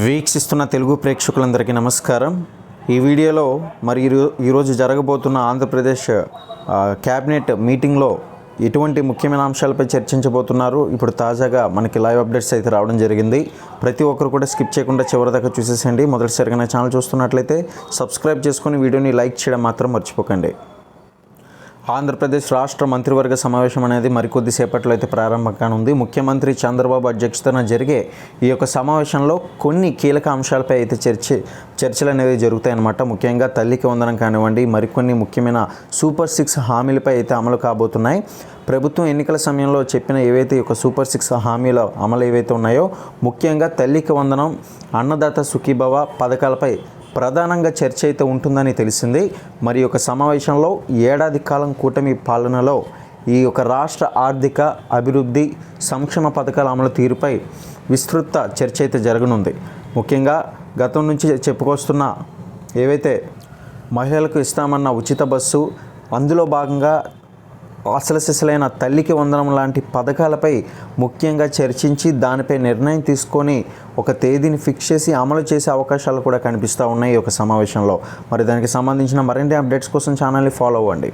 వీక్షిస్తున్న తెలుగు ప్రేక్షకులందరికీ నమస్కారం. ఈ వీడియోలో మరి ఈరోజు జరగబోతున్న ఆంధ్రప్రదేశ్ క్యాబినెట్ మీటింగ్లో ఎటువంటి ముఖ్యమైన అంశాలపై చర్చించబోతున్నారు? ఇప్పుడు తాజాగా మనకి లైవ్ అప్డేట్స్ అయితే రావడం జరిగింది. ప్రతి ఒక్కరు కూడా స్కిప్ చేయకుండా చివరిదాకా చూసేసండి మొదటిసారిగా నా ఛానల్ చూస్తున్నట్లయితే సబ్స్క్రైబ్ చేసుకొని వీడియోని లైక్ చేయడం మాత్రం మర్చిపోకండి. ఆంధ్రప్రదేశ్ రాష్ట్ర మంత్రివర్గ సమావేశం అనేది మరికొద్ది సేపట్లో అయితే ప్రారంభం కానుంది. ముఖ్యమంత్రి చంద్రబాబు అధ్యక్షతన జరిగే ఈ యొక్క సమావేశంలో కొన్ని కీలక అంశాలపై అయితే చర్చ చర్చలు అనేవి జరుగుతాయన్నమాట. ముఖ్యంగా తల్లికి వందనం కానివ్వండి మరికొన్ని ముఖ్యమైన సూపర్ సిక్స్ హామీలపై అయితే అమలు కాబోతున్నాయి. ప్రభుత్వం ఎన్నికల సమయంలో చెప్పిన ఏవైతే ఒక యొక్క సూపర్ సిక్స్ హామీల అమలు ఏవైతే ఉన్నాయో ముఖ్యంగా తల్లికి వందనం అన్నదాత సుఖీభవ పథకాలపై ప్రధానంగా చర్చ అయితే ఉంటుందని తెలిసింది. మరి యొక్క సమావేశంలో ఏడాది కాలం కూటమి పాలనలో ఈ యొక్క రాష్ట్ర ఆర్థిక అభివృద్ధి సంక్షేమ పథకాల అమలు తీరుపై విస్తృత చర్చ అయితే జరగనుంది. ముఖ్యంగా గతం నుంచి చెప్పుకొస్తున్న ఏవైతే మహిళలకు ఇస్తామన్న ఉచిత బస్సు అందులో భాగంగా అసలు సిసలైన తల్లికి వందనం లాంటి పథకాలపై ముఖ్యంగా చర్చించి దానిపై నిర్ణయం తీసుకొని ఒక తేదీని ఫిక్స్ చేసి అమలు చేసే అవకాశాలు కూడా కనిపిస్తూ ఉన్నాయి ఈ యొక్క సమావేశంలో. మరి దానికి సంబంధించిన మరిన్ని అప్డేట్స్ కోసం ఛానల్ని ఫాలో అవ్వండి.